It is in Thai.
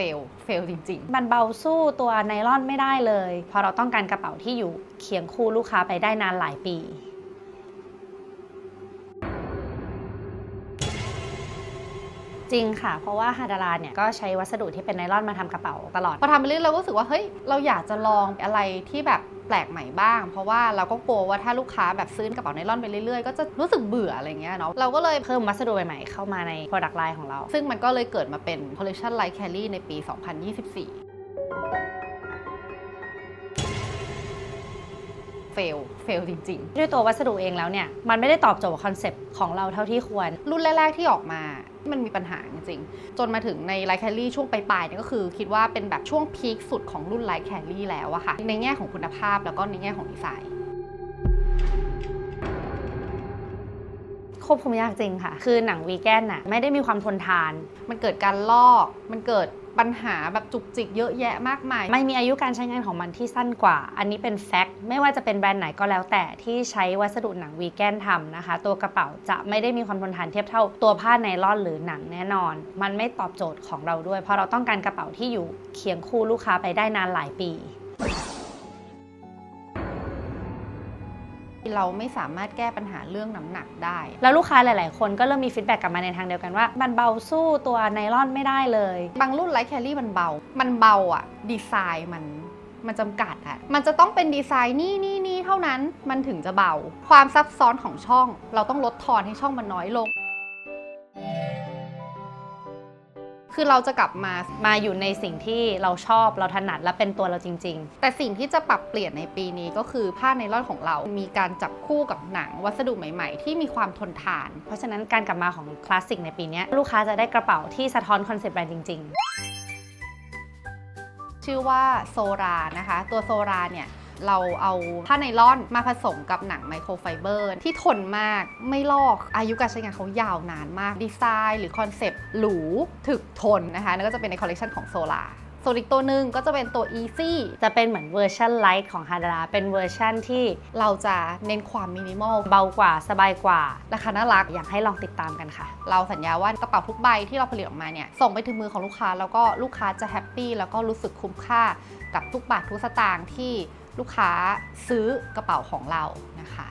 ฟล เฟลจริง ๆ มันเบาสู้ตัวไนลอนไม่ได้เลย เพราะเราต้องการกระเป๋าที่อยู่เคียงคู่ลูกค้าไปได้นานหลายปีจริงค่ะ เพราะว่าฮาดาราเนี่ยก็ใช้วัสดุที่เป็นไนลอนมาทำกระเป๋าตลอด พอทำไปเรื่อยเราก็รู้สึกว่าเฮ้ยเราอยากจะลองอะไรที่แบบ ปลกใหม่บ้าง เพราะว่าเราก็กลัวว่าถ้าลูกค้าแบบซื้อกระเป๋าไนล่อนไปเรื่อยๆ ก็จะรู้สึกเบื่ออะไรเงี้ยเนาะเราก็เลยเพิ่มวัสดุใหม่ๆเข้ามาใน Product Line ของเรา ซึ่งมันก็เลยเกิดมาเป็น Collection Light Carry ในปี 2024 เฟล เฟลจริงด้วยตัววัสดุเองแล้วเนี่ย มันไม่ได้ตอบโจทย์คอนเซปต์ของเราเท่าที่ควร รุ่นแรก ๆ ที่ออกมามันมีปัญหาจริงๆ จนมาถึงใน Light Carry ช่วงปลายๆเนี่ยก็คือคิดว่าเป็นแบบช่วงพีคสุดของรุ่น Light Carry แล้วอะค่ะ ในแง่ของคุณภาพแล้วก็ในแง่ของดีไซน์ควบคุมยากจริงค่ะ คือหนังวีแกนน่ะไม่ได้มีความทนทาน มันเกิดการลอก มันเกิด ปัญหาแบบจุกจิกเยอะแยะมากมาย ไม่มีอายุการใช้งานของมันที่สั้นกว่า อันนี้เป็นแฟกต์ไม่ว่าจะเป็นแบรนด์ไหนก็แล้วแต่ที่ใช้วัสดุหนังวีแกนทำนะคะ ตัวกระเป๋าจะไม่ได้มีความทนทานเทียบเท่าตัวผ้าไนลอนหรือหนังแน่นอน มันไม่ตอบโจทย์ของเราด้วย เพราะเราต้องการกระเป๋าที่อยู่เคียงคู่ลูกค้าไปได้นานหลายปี เราไม่สามารถแก้ปัญหาเรื่องน้ำหนักได้ แล้วลูกค้าหลาย ๆ คนก็เริ่มมีฟีดแบ็กกลับมาในทางเดียวกันว่า มันเบาสู้ตัวไนลอนไม่ได้เลย บางรุ่นไลท์แคลรี่มันเบา มันเบาอะดีไซน์มันมันจำกัดอะมันจะต้องเป็นดีไซน์นี่นี่นี่เท่านั้นมันถึงจะเบา ความซับซ้อนของช่อง เราต้องลดทอนให้ช่องมันน้อยลง คือเราจะกลับมามาอยู่ในสิ่งที่เราชอบเราถนัดและเป็นตัวเราจริง ๆ แต่สิ่งที่จะปรับเปลี่ยนในปีนี้ก็คือผ้าไนลอนของเรา มีการจับคู่กับหนังวัสดุใหม่ ๆ ที่มีความทนทาน เพราะฉะนั้นการกลับมาของคลาสสิกในปีนี้ลูกค้าจะได้กระเป๋าที่สะท้อนคอนเซปต์แบรนด์จริง ๆ ชื่อว่าโซรานะคะ ตัวโซราเนี่ย เราเอาผ้าไนลอนมาผสมกับหนังไมโครไฟเบอร์ที่ทนมากไม่ลอกอายุการใช้งานเขายาวนานมากดีไซน์หรือคอนเซปต์หรูถึกทนนะคะนั่นก็จะเป็นในคอลเลคชันของโซราส่วนอีกตัวหนึ่งก็จะเป็นตัว Easy จะเป็นเหมือนเวอร์ชันไลท์ของฮาดาราเป็นเวอร์ชันที่เราจะเน้นความมินิมอลเบากว่าสบายกว่า ราคาน่ารัก อยากให้ลองติดตามกันค่ะ เราสัญญาว่ากระเป๋าทุกใบที่เราผลิตออกมาเนี่ย ส่งไปถึงมือของลูกค้า แล้วก็ลูกค้าจะแฮปปี้แล้วก็รู้สึกคุ้มค่ากับทุกบาททุกสตางค์ที่ ลูกค้าซื้อกระเป๋าของเรานะคะ